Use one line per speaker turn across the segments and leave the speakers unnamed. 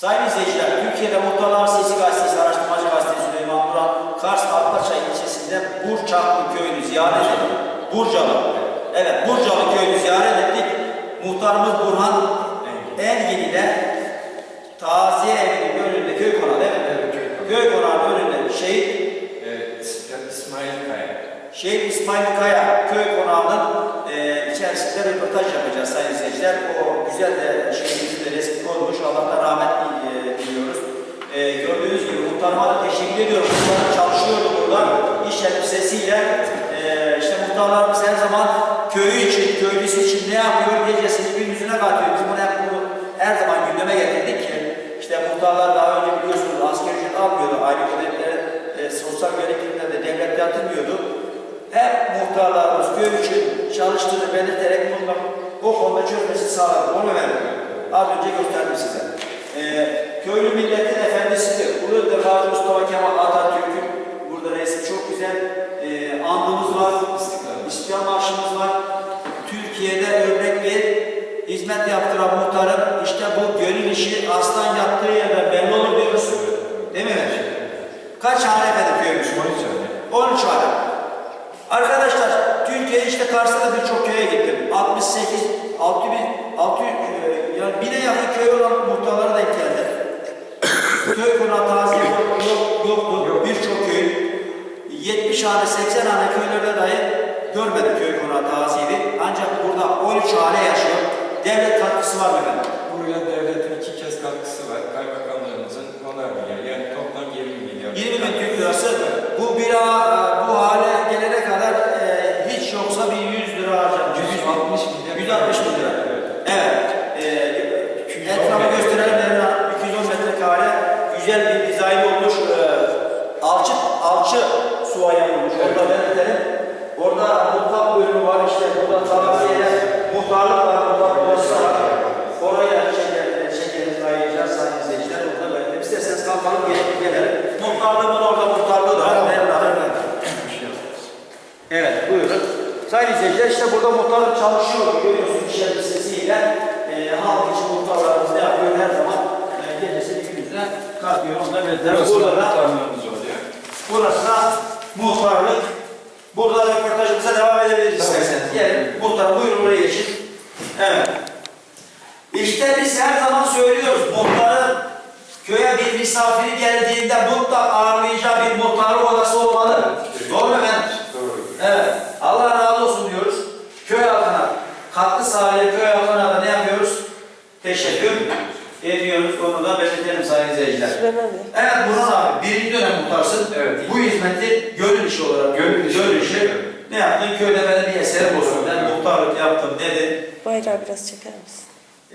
Sayın izleyiciler, Türkiye'de Muhtarlar Sesi Gazetesi, Araştırmacı Gazetesi Süleyman Duran, Kars Alpaçay ilçesinde Burçaklı köyünü ziyaret ettik. Burcalı. Evet, Burcalı köyünü ziyaret ettik. Muhtarımız Burhan Engin ile Taziye Evi'nin önünde köy konağı değil mi?
Evet, köy konağı.
Köy önünde şehit
İs- İsmail Kaya.
Şehit İsmail Kaya köy konağının e, içerisinde röportaj yapacağız sayın izleyiciler. O güzel de şehrimizin de resmi koymuş. Allah'tan rahmet. E, gördüğünüz gibi muhtarıma da teşekkür ediyorum. Muhtarım çalışıyordu burada. İş elbisesiyle. E, işte muhtarlarımız her zaman köyü için, köylüsü için ne yapıyor gecesini gündüzüne katıyor. Biz bunu hep bunu her zaman gündeme getirdik ki işte muhtarlar daha önce biliyorsunuz asgari ücret almıyordu. Aile ödevleri, e, sosyal gereklilikleri de devlet yatırmıyordu hep muhtarlarımız köy için çalıştığını belirterek o konuda çözmesi sağladı. Onu verdim. Az önce gösterdim size. Ee, köylü milletin efendisidir. Burada Gazi Mustafa Kemal Atatürk'ün burada resmi çok güzel ee, andımız var. İstiklal Marşımız var. Türkiye'de örnek bir hizmet yaptıran muhtarın işte bu gönül işi aslan yattığı yerde belli olur diyoruz. Değil mi? Kaç hane efendim köyümüz?
13
13 hane. Arkadaşlar Türkiye işte Kars'ta birçok köye gittim. 68, 6 bin, 6 yani bine yakın köy olan. Köy konağı taziye yok, yok, yoktu. Birçok köy. 70 hane, 80 hane köylerde dahi görmedim köy konağı taziyevi. Ancak burada 13 hane yaşıyor. Devlet katkısı var mı efendim?
Buraya devletin iki kez katkısı var. Kaymakamlarımızın onar milyar. Yani toplam 20 milyar.
20 bin Türk lirası bu bira bu hale gelene kadar e, hiç yoksa bir 100 lira harcamış.
160 milyar.
160 bin lira. Evet. E, etrafı gösterelim Nermin Hanım. 210 metrekare güzel bir dizayn olmuş. E, alçı, alçı suya yapılmış. Orada belirtelim. Orada mutlak bölümü var işte. Burada tavsiyeler, muhtarlık var. Burada burası var. Oraya şeker, şekerimizi ayıracağız sayın izleyiciler. Orada belirtelim. İsterseniz kalkalım gelip gelelim. Muhtarlığımın orada muhtarlığı da var. Nermin Hanım. Evet, buyurun. Sayın izleyiciler, işte burada muhtarlık çalışıyor. Görüyorsunuz iş elbisesiyle. E, halk için muhtarlarımız ne yapıyor her zaman? E, gecesini gündüzüne kalkıyor. Onu da belirtelim.
Burası
Burada da, burası da muhtarlık. Burada röportajımıza devam edebiliriz isterseniz. Gelin, muhtar buyurun oraya geçin. Evet. İşte biz her zaman söylüyoruz, muhtarın köye bir misafiri geldiğinde mutlak ağırlayacağı bir muhtarı odası olmalı. Doğru mu efendim?
Doğru.
Evet. Allah razı olsun diyoruz. Köy halkına katkı sağlayan köy halkına da ne yapıyoruz? Teşekkür ediyoruz. Onu da belirtelim sayın izleyiciler. Evet Burhan abi birinci dönem muhtarsın.
Evet.
Bu hizmeti gönül işi olarak
Gönül işi.
Gönül işi. Ne yaptın? Köyde benim bir eserim olsun. Ben muhtarlık yaptım dedi.
Bayrağı biraz çeker misin?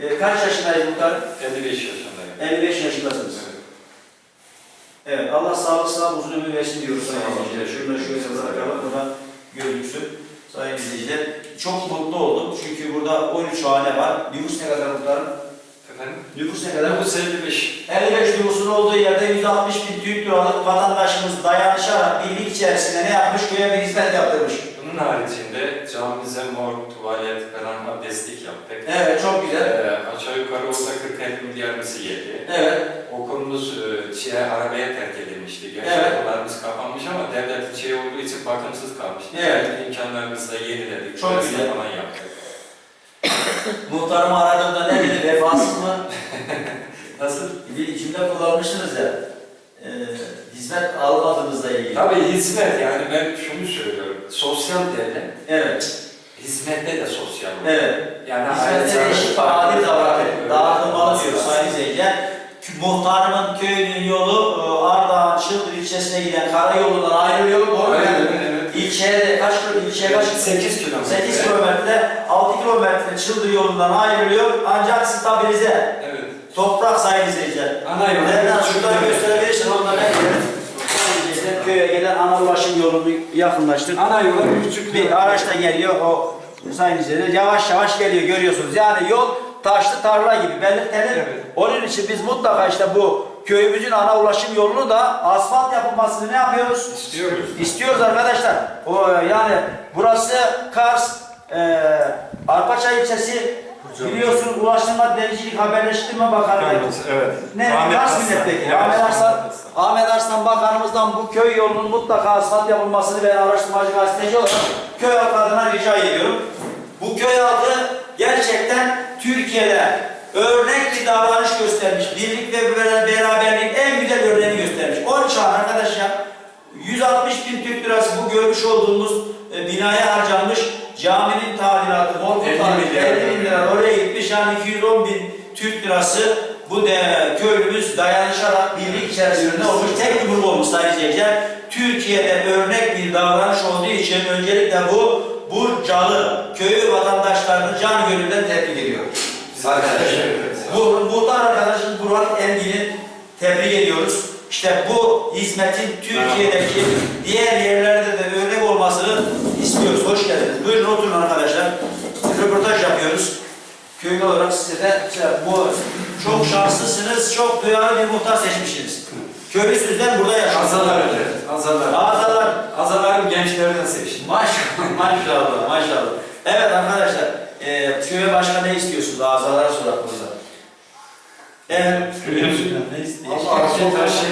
Ee, kaç yaşındayız muhtar?
55 yaşındayım.
55 yaşındasınız. Evet, Allah sağlık sağlık uzun ömür versin diyoruz sayın izleyiciler. Şurada şöyle bırakalım, burada gözüksün. Sayın izleyiciler, çok mutlu oldum çünkü burada 13 hane var. Nüfus ne kadar muhtarım?
Efendim?
Nüfus ne kadar?
Bu 55.
55 nüfusun olduğu yerde 160 bin Türk liralık vatandaşımız dayanışarak birlik içerisinde ne yapmış? Köye bir hizmet yaptırmış.
Bunun haricinde camimize mor, tuvalet falan abdestlik yaptık.
Evet, çok güzel.
Ee, aşağı yukarı orada 40 milyar mısı geldi.
Evet,
Okulumuz e, şeye, arabaya terk edilmişti. Gerçi
Evet.
okullarımız kapanmış ama devletin şey olduğu için bakımsız kalmıştı.
Evet.
Kendi imkanlarımızla yeniledik.
Çok güzel.
falan yaptık.
Muhtarımı aradığımda ne dedi? Vefasız mı?
Nasıl?
Bir içimde kullanmışsınız ya. E, hizmet almadığınızla ilgili.
Tabii hizmet yani ben şunu söylüyorum. Sosyal devlet
Evet,
hizmette de sosyal olur.
evet.
Yani
Hizmete
aile-
eşit ve adil davranın. Dağıtılmalı diyor sayın izleyiciler. Muhtarımın köyünün yolu e, Ardahan Çıldır ilçesine giden karayolundan ayrılıyor. Doğru mu?
Aynen, evet.
İlçeye de kaç kilometre? İlçeye kaç?
8 kilometre.
8 kilometre, 6 kilometre Çıldır yolundan ayrılıyor. Ancak stabilize.
Evet.
Toprak sayın izleyiciler.
Ana yolu.
Nereden şuradan gösterebilirsin? Sayın izleyiciler, Köye gelen ana ulaşım yolunu yakınlaştır.
Ana yola 3,5
Bir araç da geliyor o sayın izleyiciler yavaş yavaş geliyor görüyorsunuz. Yani yol taşlı tarla gibi belirtelim.
Evet.
Onun için biz mutlaka işte bu köyümüzün ana ulaşım yolunu da asfalt yapılmasını ne yapıyoruz?
istiyoruz.
İstiyoruz arkadaşlar. O yani burası Kars, e, Arpaçay ilçesi Biliyorsunuz Ulaştırma Denizcilik Haberleştirme Bakanı.
Evet.
Ne?
Ahmet
Kars
Arslan.
Milletvekili. Ahmet Arslan.
Ahmet Arslan.
Bakanımızdan bu köy yolunun mutlaka asfalt yapılmasını ben araştırmacı gazeteci olarak köy halkı adına rica ediyorum. Bu köy halkı gerçekten Türkiye'de örnek bir davranış göstermiş. Birlik ve örneğini Onun için arkadaşlar 160 bin Türk lirası bu görmüş olduğumuz e, binaya harcanmış caminin tadilatı, mor
50
tadilatı,
milyar
50 bin lira oraya gitmiş yani 210 bin Türk lirası bu de köylümüz dayanışarak birlik içerisinde olmuş tek grup olmuş sayın seyirciler. Türkiye'de örnek bir davranış olduğu için öncelikle bu Burcalı köyü vatandaşlarını can gönülden tebrik ediyor. Arkadaşlar. Bu muhtar arkadaşımız Burhan Engin'i tebrik ediyoruz. İşte bu hizmetin Türkiye'deki diğer yerlerde de örnek olmasını istiyoruz. Hoş geldiniz. Buyurun oturun arkadaşlar. Röportaj yapıyoruz. Köylü olarak size de işte bu çok şanslısınız, çok duyarlı bir muhtar seçmişsiniz. Köylü sizden burada yaşıyorsunuz.
Azalar öyle. Azalar.
Azalar.
Azalarım gençlerden seçtim.
Maşallah, maşallah, maşallah. Evet arkadaşlar, e, köye başka ne istiyorsunuz? Azalara sorak burada. Evet. ne istiyorsunuz?
Parke taşı.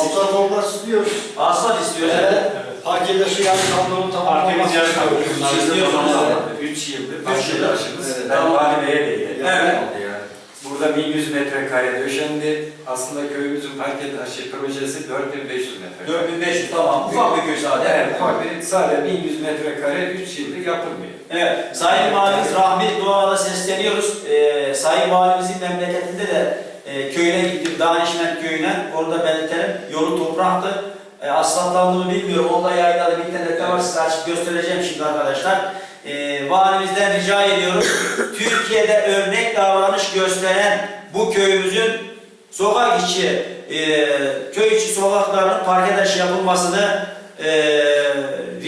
Altta toplar istiyoruz.
Aslan istiyoruz. Evet.
Parkede yani kamyonun
Parkemiz yarı kaldı.
Siz diyorsunuz.
3 yıldır taşımız.
Evet.
Ben
Tamam.
Vali Bey'e de geldim.
Evet.
Yani Burada 1100 metrekare döşendi. Aslında köyümüzün parke taşı projesi 4500 metrekare.
4500 tamam. Ufak bir köy sadece.
Evet, tabii sadece 1100 metrekare 3 yıldır yapılmıyor.
Evet. Sayın Valimiz Rahmi Doğan'a da sesleniyoruz. Ee, Sayın Valimizin memleketinde de e, köyüne gittim. Danişment köyüne. Orada belirtelim. Yolu topraktı. E, asfaltlandı mı bilmiyorum. Onda yayınladı. Bir internette var. Size açıp göstereceğim şimdi arkadaşlar. E, valimizden rica ediyorum. Türkiye'de örnek davranış gösteren bu köyümüzün sokak içi, e, köy içi sokaklarının parke taşı yapılmasını e,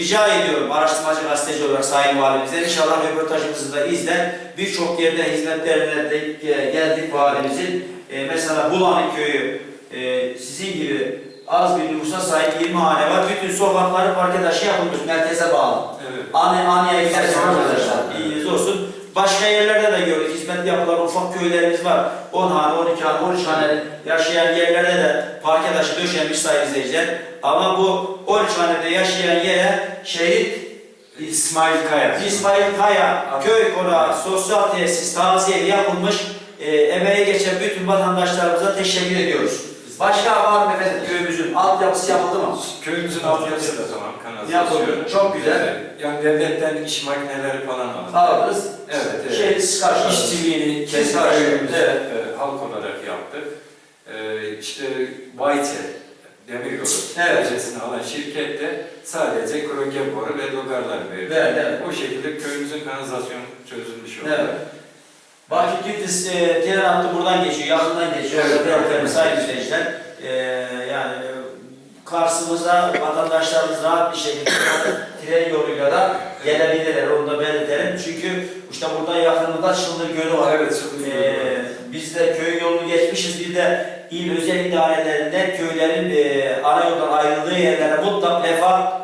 rica ediyorum araştırmacı gazeteci olarak Sayın Valimizden. İnşallah röportajımızı da izler. Birçok yerde hizmetlerine de geldik valimizin. E, mesela Bulanık köyü e, sizin gibi az bir nüfusa sahip 20 hane var. Bütün sokakları parke taşı yapılmış merkeze bağlı.
Evet.
Ani, Aniye gidersin arkadaşlar. İyiniz olsun. Başka yerlerde de gördük. Hizmet yapılan ufak köylerimiz var. 10 hane, 12 hane, 13 hane yaşayan yerlerde de parke taşı döşenmiş sayın izleyiciler. Ama bu 13 hanede yaşayan yere şehit
İsmail Kaya.
İsmail Kaya köy konağı sosyal tesis taziye yapılmış e, emeğe geçen bütün vatandaşlarımıza teşekkür ediyoruz. Başka var mı efendim köyümüzün altyapısı yapıldı mı?
Köyümüzün altyapısı da tamam, kanalizasyon.
Çok güzel.
Yani devletten iş makineleri falan alındı.
Aldınız.
Evet, evet.
Şey siz karşıladınız.
İşçiliğini kendi köyümüzde
evet.
e, halk olarak yaptık. E, işte Bayte Demiryolu
Evet.
alan şirkette sadece krogen boru ve logarlar verdi.
Evet, evet.
O şekilde köyümüzün kanalizasyonu çözülmüş oldu.
Evet. Bakü Tiflis e, tren hattı buradan geçiyor, yakından geçiyor.
Evet,
Evet,
evet.
sayın izleyiciler. E, yani Kars'ımıza vatandaşlarımız rahat bir şekilde tren yoluyla da gelebilirler. Onu da belirtelim. Çünkü işte burada yakınında Çıldır Gölü var.
Evet, Çıldır Gölü
E, biz de köy yolunu geçmişiz. Bir de il özel idarelerinde köylerin e, ana yoldan ayrıldığı yerlere mutlak defa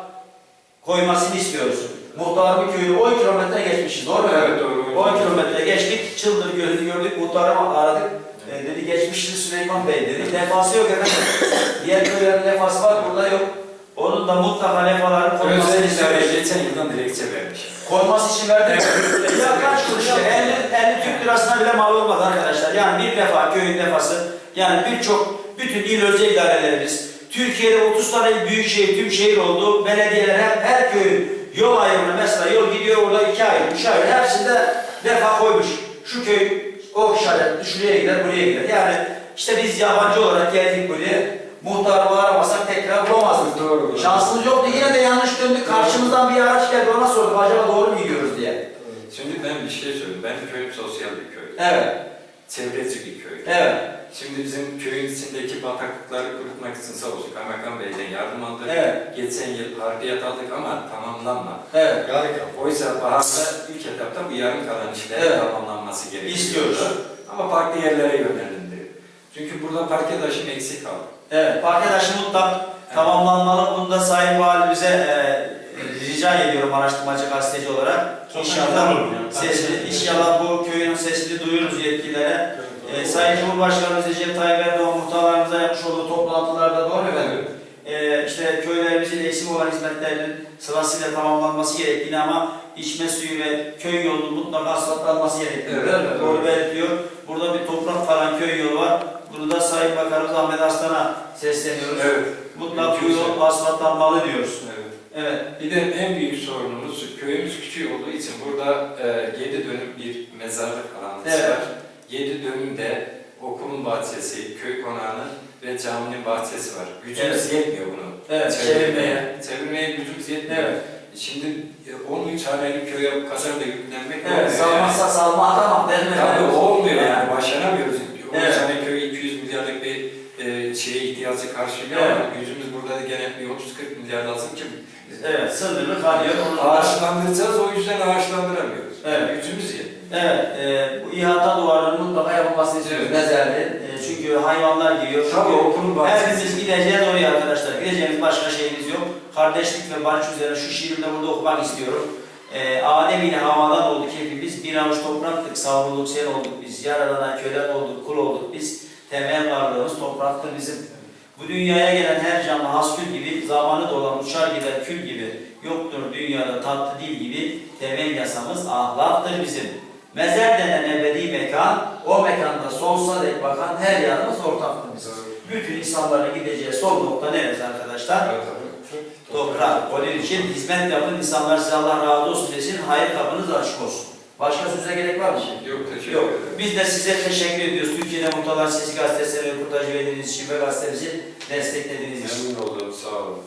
koymasını istiyoruz. Muhtarımın köyü 10 kilometre geçmişiz. Doğru mu?
Evet, doğru.
10 kilometre geçtik, Çıldır Gölü'nü gördük, muhtarımı aradık. E, dedi geçmişti Süleyman Bey dedi. Lefası yok efendim. Diğer köylerin lefası var, burada yok. Onun da mutlaka lefaların
Özel
istiyoruz.
idare geçen yıldan dilekçe vermiş.
Koyması için verdik. ya kaç kuruş ya? 50, 50 Türk lirasına bile mal olmadı arkadaşlar. Yani bir defa köyün defası, yani birçok, bütün il özel idarelerimiz, Türkiye'de 30 tane büyük şehir, tüm şehir oldu. Belediyeler her, her köyün yol ayrımına mesela yol gidiyor orada iki ay, üç ay, hepsinde defa koymuş. Şu köy o işaretli, şuraya gider, buraya gider. Yani işte biz yabancı olarak geldik buraya. Muhtarı aramasak tekrar bulamazdık.
Doğru.
Şansımız yoktu. Yine de yanlış döndük. Karşımızdan bir araç geldi. Ona sorduk. Acaba doğru mu gidiyoruz diye.
Şimdi ben bir şey söyleyeyim. Benim köyüm sosyal bir köy.
Evet.
Çevreci bir köy.
Evet.
Şimdi bizim köyün içindeki bataklıkları kurutmak için olsun Kaymakam Bey'den yardım aldık.
Evet.
Geçen yıl harbiyat aldık ama tamamlanmadı.
Evet.
Harika.
Oysa baharda ilk etapta bu yarım kalan işlerin
Evet.
tamamlanması gerekiyor.
İstiyoruz.
Ama farklı yerlere yönlenildi. Çünkü burada parke taşım eksik kaldı.
Evet. Arkadaşım mutlak tamamlanmalı. Bunu da Sayın Valimize e, rica ediyorum araştırmacı gazeteci olarak.
Çok
İnşallah sesini, inşallah bu köyün sesini duyururuz yetkililere. Ee, Sayın Cumhurbaşkanımız Recep Tayyip Erdoğan muhtarlarımıza yapmış olduğu toplantılarda doğru mu efendim? Ee, işte köylerimizin eksik olan hizmetlerinin sırasıyla tamamlanması gerektiğini ama içme suyu ve köy yolunun mutlaka asfaltlanması gerektiğini
Evet, evet.
doğru belirtiyor. Burada bir toprak falan köy yolu var. Bunu da Sayın Bakanımız Ahmet Arslan'a sesleniyoruz.
Evet.
Mutlaka bu yol asfaltlanmalı diyoruz.
Evet.
Evet.
Bir de en büyük sorunumuz köyümüz küçük olduğu için burada e, 7 dönüm bir mezarlık alanımız
Evet.
var. 7 dönümde okulun bahçesi, köy konağının ve caminin bahçesi var. Gücümüz yetmiyor bunu.
Evet, çevirmeye.
Çevirmeye gücümüz yetmiyor.
Evet.
Şimdi e, 13 haneli köye bu kadar da yüklenmek
Evet, salmazsa salma atamam mi?
Tabii olmuyor yani,
Yani.
başaramıyoruz. 13
Evet.
hane köy 200 milyarlık bir e, şeye ihtiyacı karşılıyor
Evet.
ama gücümüz burada gene bir 30-40 milyar lazım ki
Evet, sınırlı kalıyor. Da-
ağaçlandıracağız o yüzden ağaçlandıramıyoruz.
Evet.
Gücümüz yetmiyor.
Evet, e, bu ihata duvarının mutlaka yapılmasını istiyoruz.
Evet.
Nezerli. E, çünkü hayvanlar giriyor.
Tabii okulun bahçesi.
hepimiz gideceğiz oraya arkadaşlar. Gideceğimiz başka şeyimiz yok. Kardeşlik ve barış üzerine şu şiirimde burada okumak istiyorum. E, Adem ile havadan olduk hepimiz. Bir avuç topraktık, savrulduk, sen olduk biz. Yaradana kölen olduk, kul olduk biz. Temel varlığımız topraktır bizim. Bu dünyaya gelen her canlı haskül gibi, zamanı dolan uçar gider kül gibi, yoktur dünyada tatlı dil gibi, temel yasamız ahlaktır bizim. Mezer denen ebedi mekan, o mekanda sonsuza dek bakan her yanımız bizim. Bütün insanların gideceği son nokta neresi arkadaşlar? Toprak. Onun için hizmet yapın, insanlar size Allah razı olsun desin, hayır kapınız açık olsun. Başka söze gerek var mı?
Yok teşekkür
Yok.
ederim.
Biz de size teşekkür ediyoruz. Türkiye'de Muhtarlar Sesi Gazetesi'ne röportaj verdiğiniz için ve gazetemizi desteklediğiniz için.
Memnun oldum sağ olun.